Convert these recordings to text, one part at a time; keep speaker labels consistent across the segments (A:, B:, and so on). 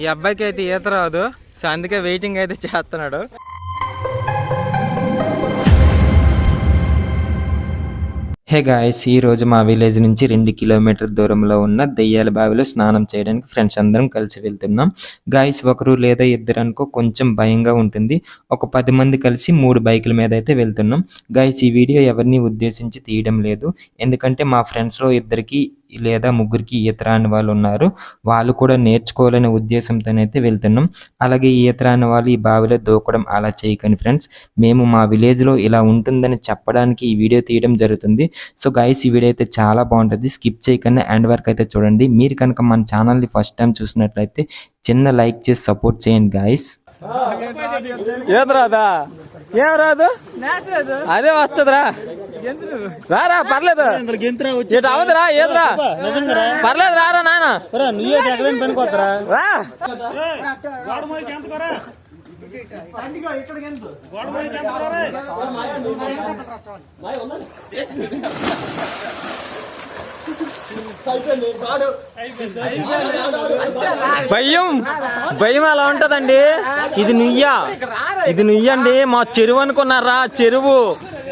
A: ఈ అబ్బాయికి అయితే ఈత రాదు. సో అందుకే వెయిటింగ్ అయితే చేస్తున్నాడు. హే గాయస్ ఈ రోజు మా విలేజ్ నుంచి రెండు కిలోమీటర్ దూరంలో ఉన్న దెయ్యాల బావిలో స్నానం చేయడానికి ఫ్రెండ్స్ అందరం కలిసి వెళ్తున్నాం. గాయస్ ఒకరు లేదా ఇద్దరు అనుకో కొంచెం భయంగా ఉంటుంది. ఒక పది మంది కలిసి మూడు బైకుల మీద అయితే వెళ్తున్నాం. గాయస్ ఈ వీడియో ఎవరిని ఉద్దేశించి తీయడం లేదు. ఎందుకంటే మా ఫ్రెండ్స్లో ఇద్దరికి లేదా ముగ్గురికి ఈత రాని వాళ్ళు ఉన్నారు. వాళ్ళు కూడా నేర్చుకోవాలనే ఉద్దేశంతోనైతే వెళ్తున్నాం. అలాగే ఈత రాని వాళ్ళు ఈ బావిలో దూకడం అలా చేయకండి ఫ్రెండ్స్. మేము మా విలేజ్లో ఇలా ఉంటుందని చెప్పడానికి ఈ వీడియో తీయడం జరుగుతుంది. సో గైస్ ఈ వీడియో అయితే చాలా బాగుంటుంది. స్కిప్ చేయకుండా ఎండ్ వరకు అయితే చూడండి. మీరు కనుక మన ఛానల్ని ఫస్ట్ టైం చూసినట్లయితే చిన్న లైక్ చేసి సపోర్ట్ చేయండి గాయస్ ఏది రాదా? ఏం రాదు. అదే వస్తుందిరా. రారా పర్లేదు. ఇటు అవదురా ఏదిరా? పర్లేదు రారా నాయన.
B: నువ్వే ఎక్కడైనా పనికొస్తారా
A: రా. భయం. భయం అలా ఉంటదండి. ఇది నుయ్య. ఇది నుయ్యండి. మా చెరువు అనుకున్నారా? చెరువు.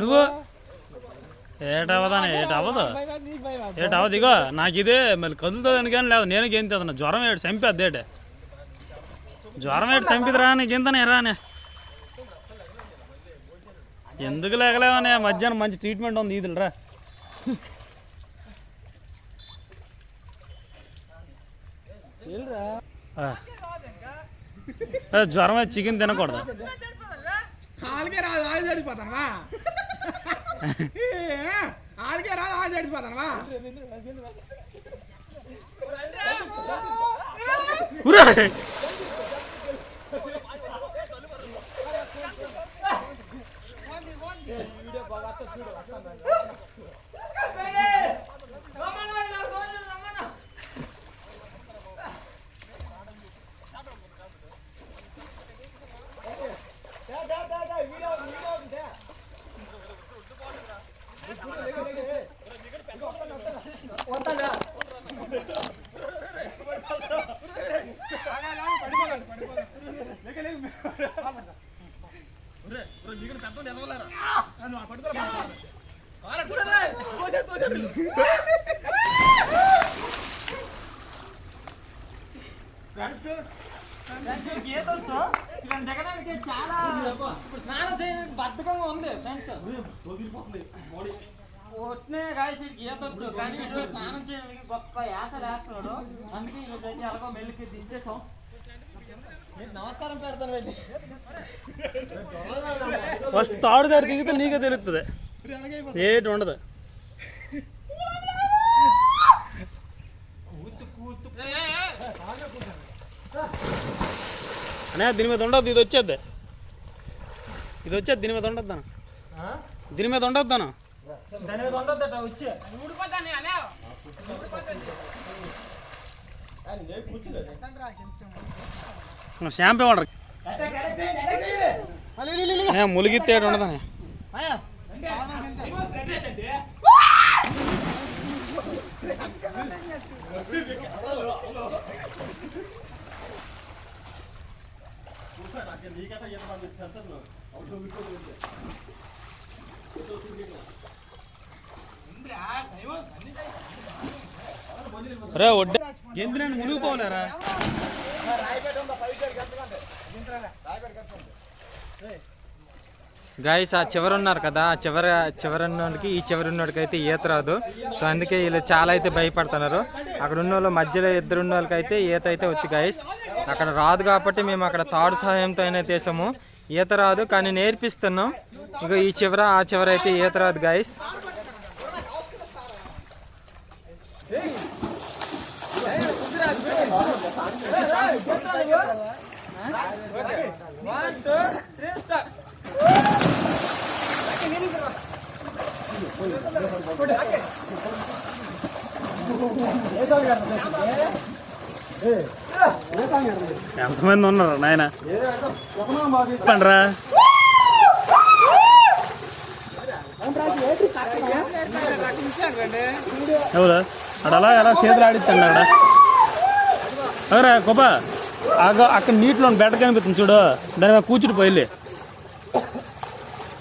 B: నువ్వు? ఏటవదానే ఏట అవ్వదు ఏట అవ్వదు ఇగో నాకు ఇదే మళ్ళీ కదులుతుంది కానీ లేదు నేను గెంతదన్న జ్వరం ఏడు చంపేద్ది ఏటే. జ్వరం ఏడు చంపిదిరా నీకు గింతనే రానే. ఎందుకు లేకలేవనే? మధ్యాహ్నం మంచి ట్రీట్మెంట్ ఉంది ఈదులు రా. ఆ. అదే జ్వరం చికెన్ తినకూడదు.
C: ఆళ్ళకే రాదు ఆలు చెడిపోతానవా ఆల్గే రాదు ఆలు చెడిపోతానవా
B: ఉరే!
A: స్నానం చేయడానికి బద్ధకంగా ఉంది ఫ్రెండ్స్. ఒట్నే గాయస్ వీడికి ఈత వచ్చు కానీ వీడు స్నానం చేయడానికి గొప్ప యాసలు లేస్తున్నాడు. అందుకే ఈరోజు అయితే ఎలాగో మెల్లికి దించేసాం నమస్కారం పెడతాను పెట్టి.
B: ఫస్ట్ తాడు దారి దిగితే నీకే తెలుస్తుంది ఏటి ఉండదు. అనే దీని మీద ఉండదు ఇది వచ్చేద్ది. ఇది వచ్చేది దీని మీద ఉండొద్దాను దీని మీద ఉండొద్దాను
A: దాని మీద ఉండొద్దట వచ్చి.
B: వాడరు? ములిగితే ఏటి ఉండదని రే ఒడ్డే ఎందుకు నేను మునిగిపోలేరా?
A: గాయస్ ఆ చివర ఉన్నారు కదా ఆ చివర చివర ఉన్నోడికి ఈ చివరి ఉన్నోడికి అయితే ఈత రాదు. సో అందుకే వీళ్ళు చాలా అయితే భయపడుతున్నారు. అక్కడ ఉన్న వాళ్ళు మధ్యలో ఇద్దరు ఉన్న వాళ్ళకైతే ఈత అయితే వచ్చి గాయస్ అక్కడ రాదు కాబట్టి మేము అక్కడ తాడు సహాయంతో అయినా తీసాము ఈత రాదు కానీ నేర్పిస్తున్నాం. ఇక ఈ చివర ఆ చివర అయితే ఈత రాదు గాయస్
B: ఎంతమంది ఉన్నారు నాయన? పండ్రా ఎవరు? అడలా ఎలా చేతులు ఆడిస్తాండి అక్కడ ఎవరా గొప్ప అగ అక్కడ నీటిలో బెడ్డ కనిపిస్తుంది చూడు. దాని మీద కూర్చుని పోయి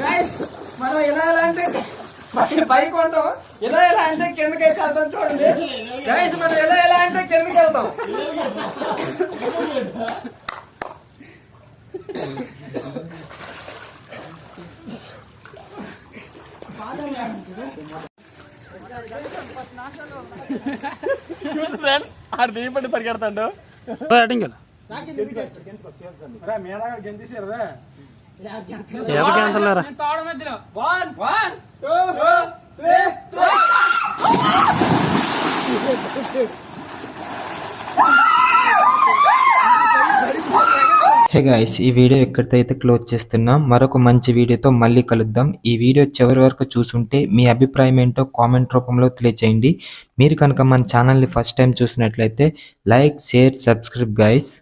C: గైస్ మనం ఇలా ఎలా అంటే బైక్ ఉంటాం ఇలా ఎలా అంటే కిందకి వెళ్తాం చూడండి. గైస్ మనం ఎలా ఎలా అంటే కిందకి వెళ్తాం ఆడు బియ్యం పరిగెడతాడు.
B: బ్యాటింగ్ ఎవరికి ఎంతలేరా
C: one one two three three
A: hey guys ఈ వీడియో ఎక్కడితో అయితే క్లోజ్ చేస్తున్నాం మరొక మంచి వీడియోతో మళ్ళీ కలుద్దాం. ఈ వీడియో చివరి వరకు చూసుంటే మీ అభిప్రాయం ఏంటో కామెంట్ రూపంలో తెలియచేయండి. మీరు కనుక మన ఛానల్ని ఫస్ట్ టైం చూసినట్లయితే లైక్ షేర్ సబ్స్క్రైబ్ గాయస్